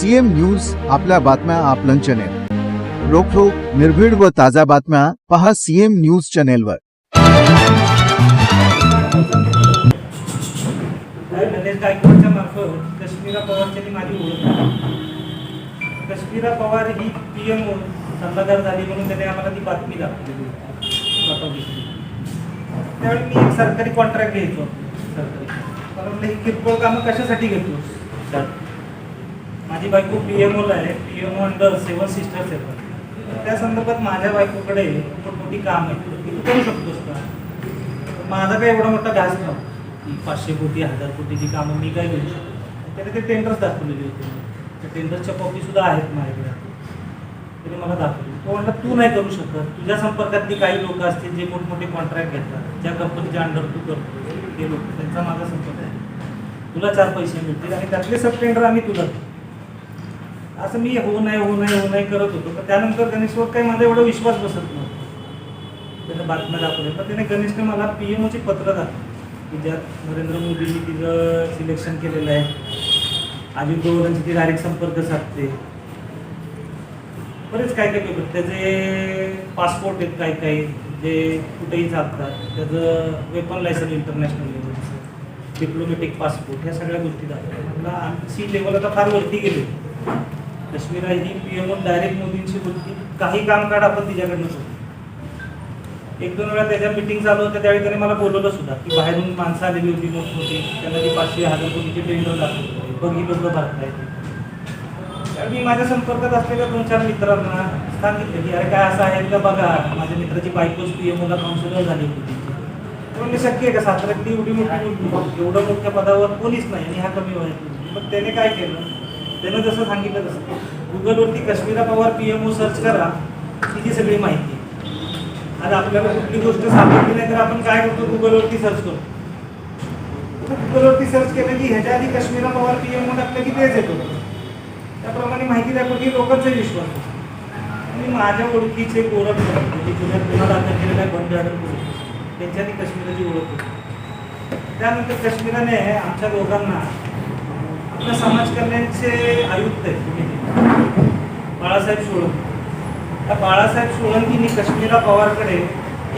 CM news आपल्या बातम्या आपलं चॅनेल रोखोक निर्भीड व ताज्या बातम्या पहा सीएम न्यूज चॅनेलवर गायकवाडच्या मार्फत कश्मीरा पवारची आणि माझी ओळख झाली. कश्मीरा पवार ही पी एम सल्लागार झाली म्हणून त्याने आम्हाला ती बातमी दाखवली. त्यावेळी मी एक सरकारी कॉन्ट्रॅक्ट घ्यायचो. सरकारी. मला म्हणलं ही किरकोळ कामं कशासाठी घेतो माझी बायको पी एम ओला आहे. P M O under seven sisters आहेत त्या संदर्भात माझ्या बायकोकडे मोठी काम आहे. ती तू करू शकतोस का? तर माझा काही एवढा मोठा घास नव्हता पाचशे कोटी हजार कोटीची कामं मी काय करू शकतो? त्याने ते टेंडर्स दाखवलेली होती. त्या टेंडर्सच्या कॉपी सुद्धा आहेत माझ्याकडे. त्याने मला दाखवली. तो म्हणला तू नाही करू शकत. तुझ्या संपर्कातली काही लोक असतील जे मोठमोठे कॉन्ट्रॅक्ट घेतात. ज्या कंपनीच्या अंडर तू करतो ते लोक त्यांचा माझा संपर्क आहे. तुला चार पैसे मिळतील आणि त्यातले सब टेंडर आम्ही तुला असं मी हो नाही हो नाही हो नाही करत होतो. पण त्यानंतर गणेशवर काही माझा एवढा विश्वास बसत नव्हता. त्याने बातम्या दाखवल्या. तर त्याने गणेशने मला पी एम ओचे पत्र दाखवले. की ज्यात नरेंद्र मोदींनी तिचं सिलेक्शन केलेलं आहे. अजित दोघांची ती डायरेक्ट संपर्क साधते. बरेच काय काय पेपर त्याचे पासपोर्ट आहेत काही काही. जे कुठेही चालतात. त्याचं वेपन लायसन इंटरनॅशनल लेवलचं डिप्लोमॅटिक पासपोर्ट ह्या सगळ्या गोष्टी दाखवल्या. म्हणलं आमची लेवल आता फार वरती गेली. कश्मीरा ही पी एम डायरेक्ट मोदींशी बोलती काही कामकाज आपण तिच्याकडनं करू एक दोन वेळा त्याच्या मिटिंग चालू होत्या त्यावेळी त्याने मला बोलवलं सुद्धा की बाहेरून माणसं आलेली होती मोठमोठी त्यांना ती पाचशे हजार कोटीचे टेंडर दाखवली बघी लोक भरतायत. त्यावेळी मी माझ्या संपर्कात असलेल्या दोन चार मित्रांना सांगितलं की अरे काय असं आहे का? बघा माझ्या मित्राची बायकोच पी एम ओला काउन्सिलर झाली होती ते मी शक्य आहे का? साताऱ्यातली एवढी मोठी एवढं मोठ्या पदावर कोणीच नाही आणि हा कमी वयात मग त्याने काय केलं? त्यानं जसं सांगितलं तसं. गुगलवरती Kashmira Pawar P M O search करा तिची सगळी माहिती. आता आपल्याला कुठली गोष्ट सापडली नाही तर आपण काय करतो? गुगलवरती सर्च करतो गुगलवरती सर्च केलं की ह्याच्या आधी Kashmira Pawar P M O टाकलं की तेच येतो. त्याप्रमाणे माहिती दाखवली लोकांचा विश्वास. आणि माझ्या ओळखीचे ओळख म्हणजे पुण्यात गुन्हा दाखल बंद त्यांच्यानी काश्मीराची ओळख होती त्यानंतर काश्मीराने आमच्या दोघांना आपल्या समाज कल्याणचे आयुक्त आहेत बाळासाहेब सोळंकी. त्या बाळासाहेब सोळंकीने कश्मीरा पवारकडे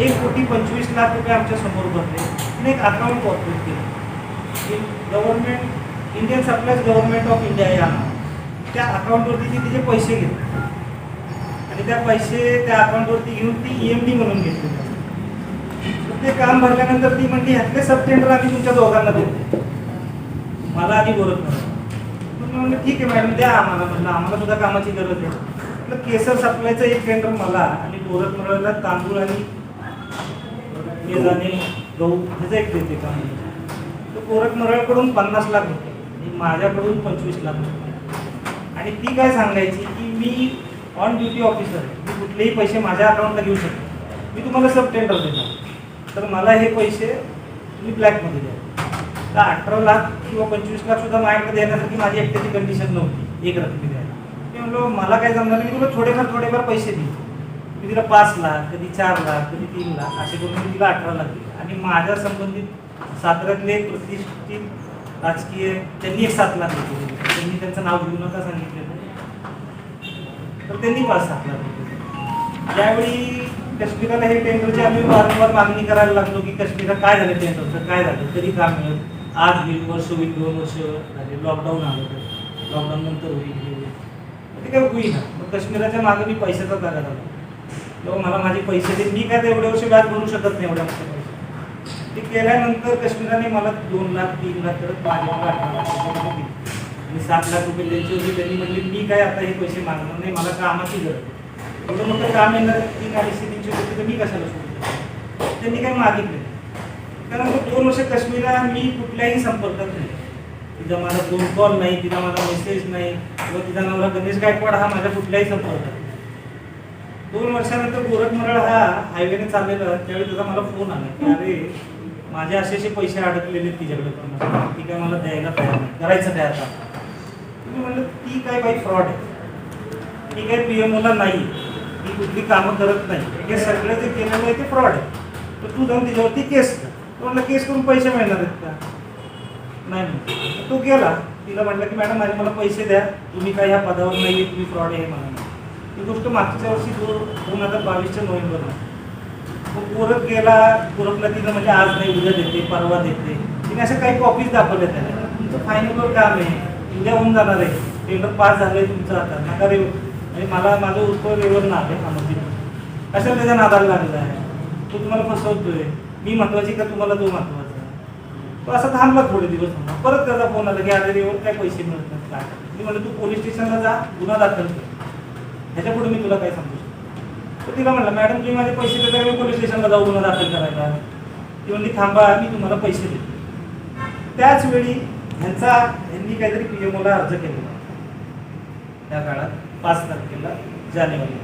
एक कोटी पंचवीस लाख रुपये आमच्यासमोर भरले. तिने एक अकाउंट ऑपरेट केलं. Government Indian supplies government of India या त्या अकाउंटवरती ती तिचे पैसे घेतले. आणि त्या पैसे त्या अकाउंटवरती घेऊन ती ई एम डी म्हणून घेतले. ते काम भरल्यानंतर ती म्हणली ह्यातले सबटेंडर आम्ही तुमच्या दोघांना देतो. मला आधी बोलत नाही मी म्हणलं ठीक आहे मॅडम द्या आम्हाला. म्हणलं आम्हाला सुद्धा कामाची गरज आहे. म्हटलं केसर सप्लायचं एक टेंडर मला आणि गोरख मरळला तांदूळ आणि बेदाणे गहू ह्याचं एक देते काम. तर गोरख मरळकडून पन्नास लाख होते आणि माझ्याकडून पंचवीस लाख होते. आणि ती काय सांगायची की मी ऑन ड्युटी ऑफिसर आहे. मी कुठलेही पैसे माझ्या अकाउंटला घेऊ शकतो मी तुम्हाला सब टेंडर देणार. तर मला हे पैसे तुम्ही ब्लॅकमध्ये द्या. तर अठरा लाख किंवा पंचवीस लाख सुद्धा माझ्याकडे देण्यासाठी माझी एकट्याची कंडिशन नव्हती एक रकमी द्यायला मी म्हणलो मला काय जमणार नाही, मी तुला थोडेफार थोडेफार पैसे दिले मी तिला पाच लाख कधी चार लाख कधी तीन लाख असे करून मी तिला अठरा लाख दिले. आणि माझ्या संबंधित साताऱ्यातले प्रतिष्ठित राजकीय त्यांनी एक सात लाख दिले. त्यांनी त्यांचं नाव घेऊ नका सांगितलेलं तर त्यांनी पाच सात लाख त्यावेळी दिले. काश्मीराला हे टेंडरची आम्ही वारंवार मागणी करायला लागलो की काश्मीरा काय झालं टेंडरचं काय झालं कधी काम मिळेल? आज होईल वर्ष होईल दोन वर्ष झाले लॉकडाऊन आलं तर. लॉकडाऊन नंतर होईल हे. होईल ते काय होईना मग काश्मीराच्या मागे मी पैशाचा जागा झाला. तेव्हा मला माझे पैसे दे मी काय ते वर्ष व्याज भरू शकत नाही एवढ्या मोठ्या पैसे ते केल्यानंतर काश्मीराने मला दोन लाख तीन लाख तर पाच लाख आठ लाख आणि सात लाख रुपये त्यांची होती त्यांनी म्हणले मी काय आता हे पैसे मागणार नाही मला कामाची गरज एवढं मोठं काम येणार तीन अडीचशे तीनशे रुपये तर मी कशाला सोडू त्यांनी काय मागितले कारण मग दोन वर्ष काश्मीरला मी कुठल्याही संपर्कात नाही. तिचा माझा फोन कॉल नाही तिचा माझा मेसेज नाही किंवा तिचा नवरा गणेश गायकवाड हा माझ्या कुठल्याही संपर्कात दोन वर्षानंतर गोरखमरळ हा हायवेने चाललेला त्यावेळी त्याचा मला फोन आला की अरे माझे असे असे पैसे अडकलेले आहेत तिच्याकडे पण. ती काय मला द्यायला तयार नाही करायचं काय आता? मी म्हणलं ती काय बाई फ्रॉड आहे. ती काय पी एम ओला नाही. ती कुठली कामं करत नाही. हे सगळं जे केलेलं आहे ते फ्रॉड आहे. तर तू जाऊन तिच्यावरती केस कर. म्हणलं केस करून पैसे मिळणार आहेत का? नाही म्हणतो तो गेला. तिला म्हटलं की मॅडम माझे मला पैसे द्या. तुम्ही काय ह्या पदावर नाही आहे तुम्ही फ्रॉड आहे म्हणा ही गोष्ट मागच्या वर्षी दो दोन हजार बावीसच्या नोव्हेंबरला. मग पोरत गेला. पोरतला तिला म्हणजे आज नाही उद्या देते परवा देते. तिने अशा काही कॉपीज दाखवल्या त्याला. तुमचं फायनलवर काम आहे. उद्या होऊन जाणार आहे. टेंडर पास झालंय तुमचं आता. नका रे म्हणजे मला माझं उत्तर रेवर नाव आहे अमरदीप कशाला त्याच्या नादाला लागला आहे तो तुम्हाला फसवतोय. मी महत्वाची का तुम्हाला तो महत्त्वाचा? तो असा थांबला थोडे दिवस परत त्याचा फोन आला की अरे रेवर काय पैसे मिळत नाहीत काय? मी म्हणलं तू पोलीस स्टेशनला जा गुन्हा दाखल कर. ह्याच्या पुढे मी तुला काय सांगू शकतो तर तिला म्हणलं मॅडम तुम्ही माझे पैसे देता मी पोलीस स्टेशनला जाऊ गुन्हा दाखल करायला. ती म्हणली थांबा मी तुम्हाला पैसे देतो. त्याच वेळी ह्यांचा ह्यांनी काहीतरी पी एम ओला अर्ज केलेला. त्या काळात पाच तारखेला जानेवारी.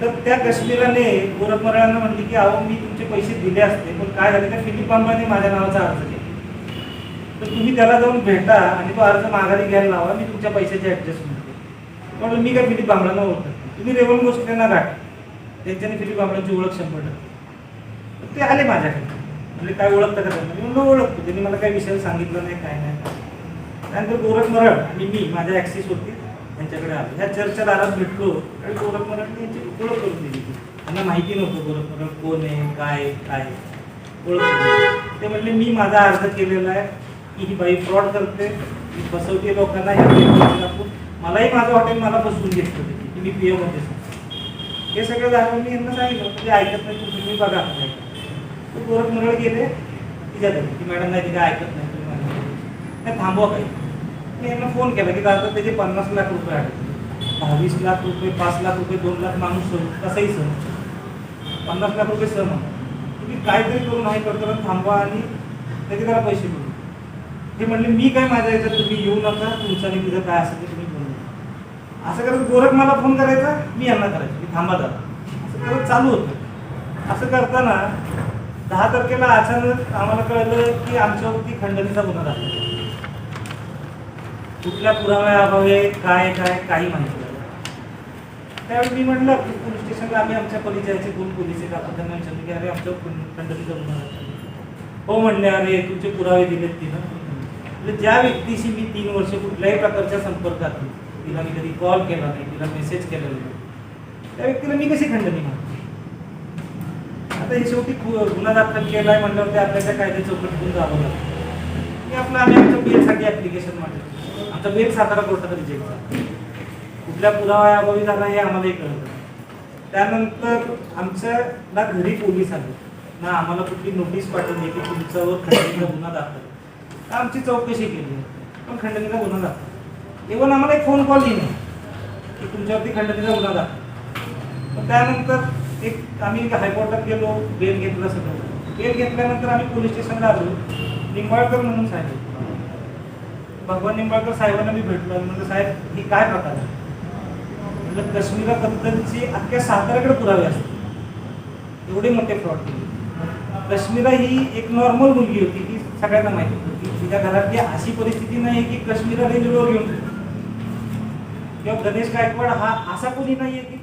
तर त्या काश्मीराने गोरखमराळांना म्हटले की अहो मी तुमचे पैसे दिले असते पण काय झालं? त्या फिलिप अंबाने माझ्या नावाचा अर्ज केला. तर तुम्ही त्याला जाऊन भेटा आणि तो अर्ज माघारी घ्यायला लावा मी तुमच्या पैशाची ऍडजस्टमेंट करतो. म्हटलं मी काय फिलिप बांबळांना ओळखत तुम्ही रेवण गोष्टींना गाठ त्यांच्याने फिलिप बांबळांची ओळख शंभर टक्के ते आले माझ्याकडे. म्हणजे काय ओळखतं का त्यांना? मी म्हणलं ओळखतो. त्यांनी मला काही विषय सांगितलं नाही काय नाही. त्यानंतर गोरख मरळ आणि मी माझ्या ॲक्सिस होती त्यांच्याकडे आलो. ह्या चर्चा दारात भेटलो आणि गोरख मरळने यांची ओळख करून दिली. त्यांना माहिती नव्हतं गोरख मराठ कोण आहे काय काय ओळख ते म्हणले मी माझा अर्ज केलेला आहे की ही बाई फ्रॉड करते. ही फसवते लोकांना ह्या मलाही माझं हॉटेल मला बसवून घेतलं होतं. की मी पी एमध्ये हे सगळं झालं मी यांना सांगितलं म्हणजे ऐकत नाही तुम्ही तुम्ही बघा. गोरख मरळ गेले. तिच्या की मॅडम नाही तिला ऐकत नाही तुम्ही नाही थांबवा काही. मी यांना फोन केला की दादा त्याचे पन्नास लाख रुपये आहेत. दहावीस लाख रुपये पाच लाख रुपये दोन लाख माणूस सहन कसाही सहन पन्नास लाख रुपये सहन तुम्ही काहीतरी करून नाही करताना थांबवा आणि त्याचे त्याला पैसे मिळू हे म्हणले मी काय माझ्या याच्यात तुम्ही येऊ नका तुमचा आणि तिथं काय असेल ते तुम्ही बोलू असं करत गोरख मला फोन करायचा मी यांना करायचं. की थांबा दादा. असं करत चालू होतं. असं करताना दहा तारखेला अचानक आम्हाला कळलं की आमच्यावरती खंडणीचा गुन्हा दाखल कुठल्या पुराव्याअभावे काय काय काही माहिती त्यावेळी मी म्हटलं की पोलीस स्टेशनला आम्ही आमच्या परिचयाचे कोण पोलीस आहेत आपण त्यांना विचारलं की अरे आमच्या खंडणी करून हो म्हणले अरे तुमचे पुरावे दिलेत तिनं. म्हणजे ज्या व्यक्तीशी मी तीन वर्ष कुठल्याही प्रकारच्या संपर्कात तिला मी कधी कॉल केला नाही तिला मेसेज केला नाही. त्या व्यक्तीला मी कशी खंडणी म्हणते आता हे शेवटी गुन्हा दाखल केलाय म्हटल्यावर आपल्या त्या कायद्या चौकटीतून जावं लागतं. की आपलं आम्ही आमच्या बिलसाठी ऍप्लिकेशन मांडलं. आमचा बेल सातारा कोर्टात रिजेक्ट झाला कुठल्या पुराव्याअभावी झाला हे आम्हालाही कळलं त्यानंतर आमच्या ना घरी पोलीस आले. ना आम्हाला कुठली नोटीस पाठवली की तुमच्यावर खंडणीचा गुन्हा दाखल. तर आमची चौकशी केली. पण खंडणीचा गुन्हा दाखल. इव्हन आम्हाला एक फोन कॉल येईल की तुमच्यावरती खंडणीचा गुन्हा दाखल. त्यानंतर एक आम्ही हायकोर्टात गेलो. बेल घेतला सगळं. बेल घेतल्यानंतर आम्ही पोलीस स्टेशनला आलो. निंबाळकर म्हणून सांगितलं भगवान निंबाळकर साहेबांना मी भेटलो म्हणजे साहेब ही काय प्रकार आहे? म्हणलं काश्मीराबद्दलची अख्ख्या साताऱ्याकडे पुरावे असतात. एवढे मोठे फ्रॉड केले. कश्मीरा ही एक नॉर्मल मुलगी होती ती सगळ्यांना माहिती होती. तिच्या घरातली अशी परिस्थिती नाही की कश्मीरा रेंज घेऊन किंवा गणेश गायकवाड हा असा कोणी नाही आहे की